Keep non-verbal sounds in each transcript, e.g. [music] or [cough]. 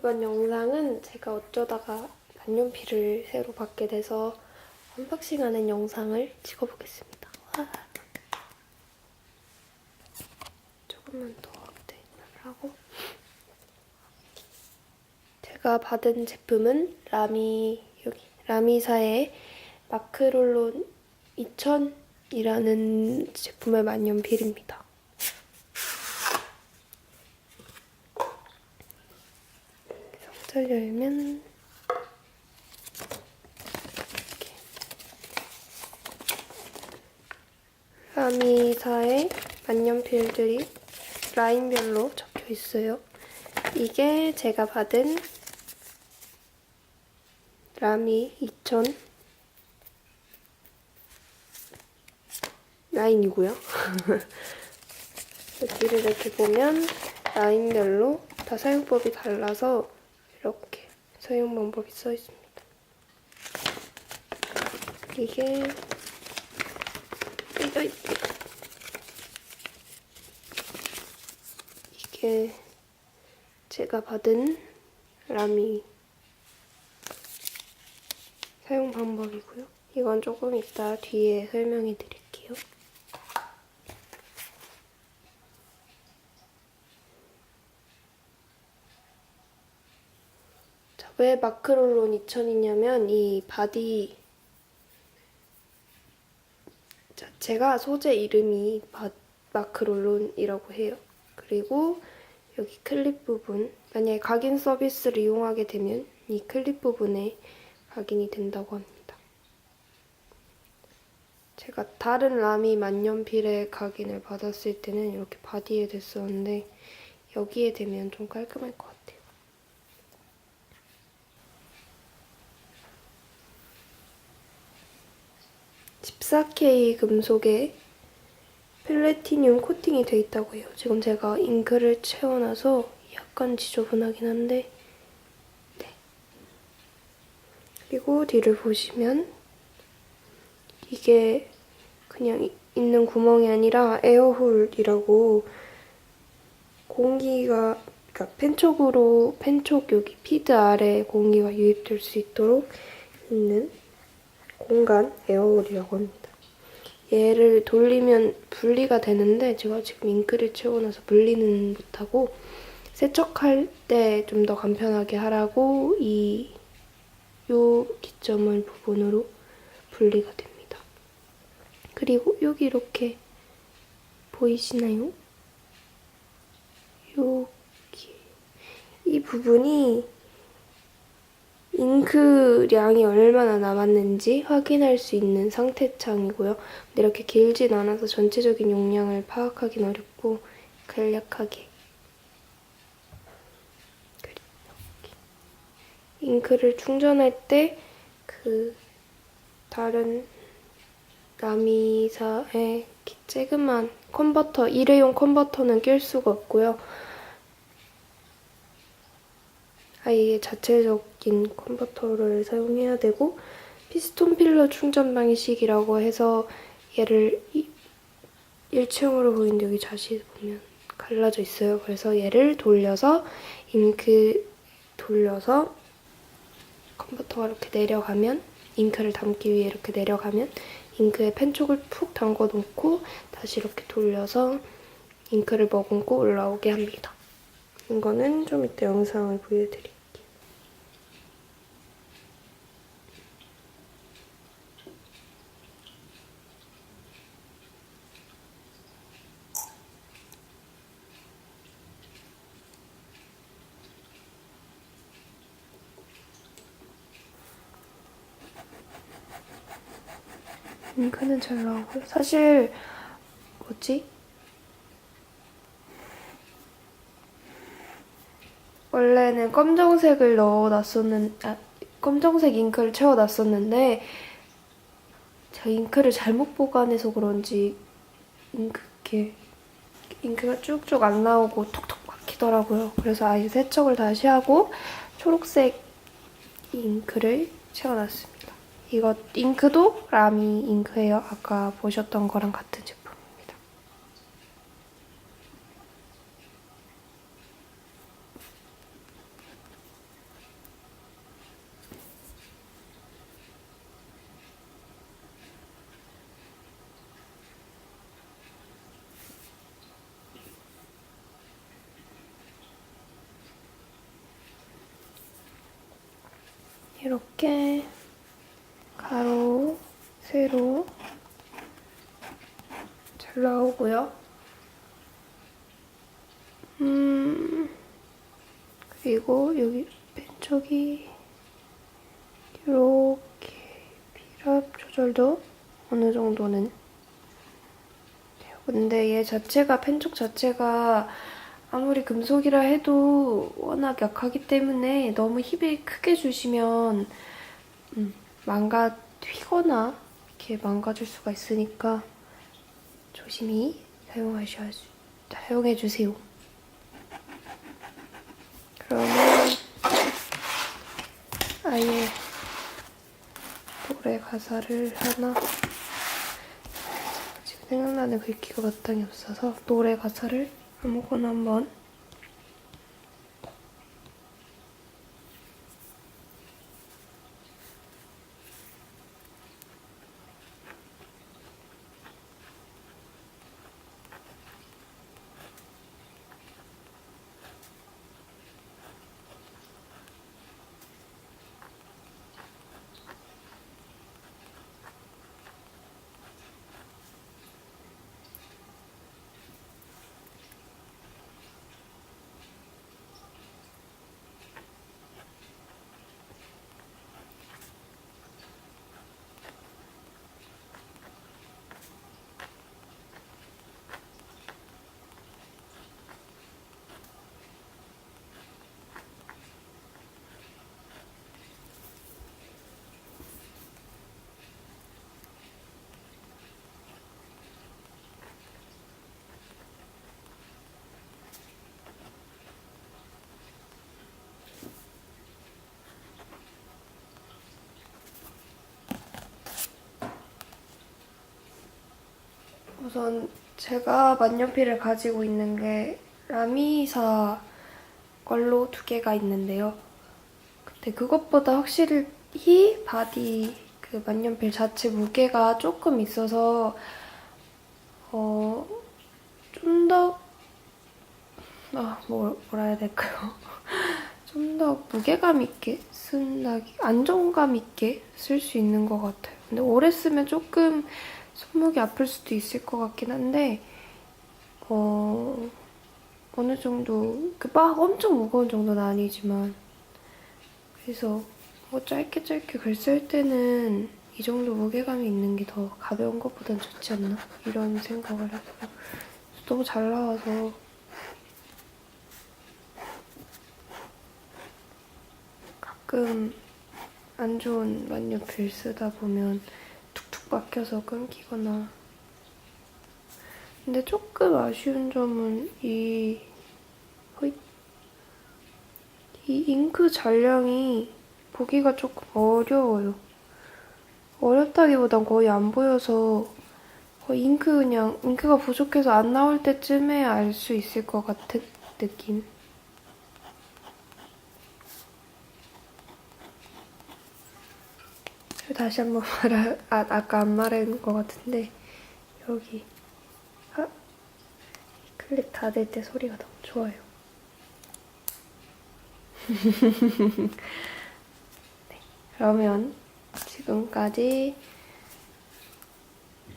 이번 영상은 제가 어쩌다가 만년필을 새로 받게 돼서 언박싱하는 영상을 찍어보겠습니다. 와. 조금만 더 업데이트를 하고 제가 받은 제품은 라미 여기 라미사의 마크롤론 2000이라는 제품의 만년필입니다. 상자 열면 이렇게 라미사의 만년필들이 라인별로 적혀 있어요. 이게 제가 받은 라미 2000 라인이고요. [laughs] 여기를 이렇게 보면 라인별로 다 사용법이 달라서 이렇게 사용 방법이 써 있습니다. 이게 이게 제가 받은 라미 사용 방법이고요. 이건 조금 이따 뒤에 설명해 드릴게요. 자, 왜 마크롤론 2000이냐면 이 바디 자체가 소재 이름이 바, 마크롤론이라고 해요. 그리고 여기 클립 부분 만약에 각인 서비스를 이용하게 되면 이 클립 부분에 각인이 된다고 합니다. 제가 다른 라미 만년필의 각인을 받았을 때는 이렇게 바디에 됐었는데 여기에 되면 좀 깔끔할 것 같아요. (14K) 금속에 플래티늄 코팅이 돼 있다고 해요. 지금 제가 잉크를 채워놔서 약간 지저분하긴 한데 네. 그리고 뒤를 보시면 이게 그냥 있는 구멍이 아니라 에어홀이라고 공기가 그러니까 펜촉으로 펜촉 여기 피드 아래 공기가 유입될 수 있도록 있는 공간 에어홀이라고 합니다. 얘를 돌리면 분리가 되는데 제가 지금 잉크를 채워놔서 분리는 못하고 세척할 때 좀 더 간편하게 하라고 이 요 기점을 부분으로 분리가 됩니다. 그리고 여기 이렇게 보이시나요? 여기 이 부분이 잉크량이 얼마나 남았는지 확인할 수 있는 상태 창이고요. 근데 이렇게 길진 않아서 전체적인 용량을 파악하기는 어렵고 간략하게. 잉크를 충전할 때 그 다른 라미사의 쬐그만 컨버터, 일회용 컨버터는 낄 수가 없고요. 아예 자체적인 컨버터를 사용해야 되고 피스톤 필러 충전 방식이라고 해서 얘를 일체형으로 보이는데 여기 자세히 보면 갈라져 있어요. 그래서 얘를 돌려서 잉크 돌려서 컨버터가 이렇게 내려가면 잉크를 담기 위해 이렇게 내려가면 잉크에 펜촉을 푹 담궈 놓고 다시 이렇게 돌려서 잉크를 머금고 올라오게 합니다. 이거는 좀 이따 영상을 보여드릴게요. 잉크는 잘 나오고요. 사실 뭐지? 원래는 검정색을 넣어놨었는, 아, 검정색 잉크를 채워놨었는데, 제가 잉크를 잘못 보관해서 그런지, 잉크, 이렇게, 잉크가 쭉쭉 안 나오고 톡톡 막히더라고요. 그래서 아예 세척을 다시 하고, 초록색 잉크를 채워놨습니다. 이거 잉크도 라미 잉크예요. 아까 보셨던 거랑 같은 제품 이렇게 가로, 세로 잘 나오고요. 음, 그리고 여기 왼쪽이 이렇게 비랍 조절도 어느 정도는. 근데 얘 자체가 펜쪽 자체가 아무리 금속이라 해도 워낙 약하기 때문에 너무 힘을 크게 주시면 음, 망가 튀거나 이렇게 망가질 수가 있으니까 조심히 사용하셔야 사용해 주세요. 그러면 아예 노래 가사를 하나 지금 생각나는 글귀가 마땅히 없어서 노래 가사를 아무 우선 제가 만년필을 가지고 있는 게 라미사 걸로 두 개가 있는데요. 근데 그것보다 확실히 바디 그 만년필 자체 무게가 조금 있어서 어, 좀 더, 아, 뭐, 뭐라 해야 될까요? [laughs] 좀 더 무게감 있게 쓴다기, 안정감 있게 쓸 수 있는 것 같아요. 근데 오래 쓰면 조금 손목이 아플 수도 있을 것 같긴 한데, 어, 어느 정도, 그막 엄청 무거운 정도는 아니지만, 그래서 뭐 짧게 짧게 글 쓸 때는 이 정도 무게감이 있는 게 더 가벼운 것보단 좋지 않나? 이런 생각을 했고요. 너무 잘 나와서 가끔 안 좋은 만년필 쓰다 보면 막혀서 끊기거나 근데 조금 아쉬운 점은 이. 이 잉크 잔량이 보기가 조금 어려워요. 어렵다기보단 거의 안 보여서 거의 잉크 그냥 잉크가 부족해서 안 나올 때쯤에 알 수 있을 것 같은 느낌. 다시 한번 말하, 아, 아까 안 말한 것 같은데 여기 아, 클립 닫을 때 소리가 너무 좋아요. [laughs] 네, 그러면 지금까지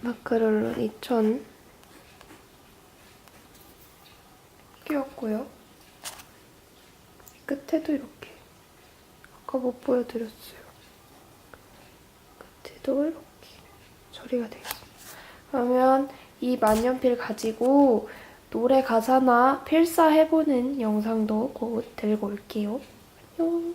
마크롤론 2000 끼웠고요. 끝에도 이렇게 아까 못 보여드렸어요. 끝에도 이렇게 처리가 되어 있습니다. 그러면 이 만년필 가지고 노래 가사나 필사해보는 영상도 곧 들고 올게요. 안녕.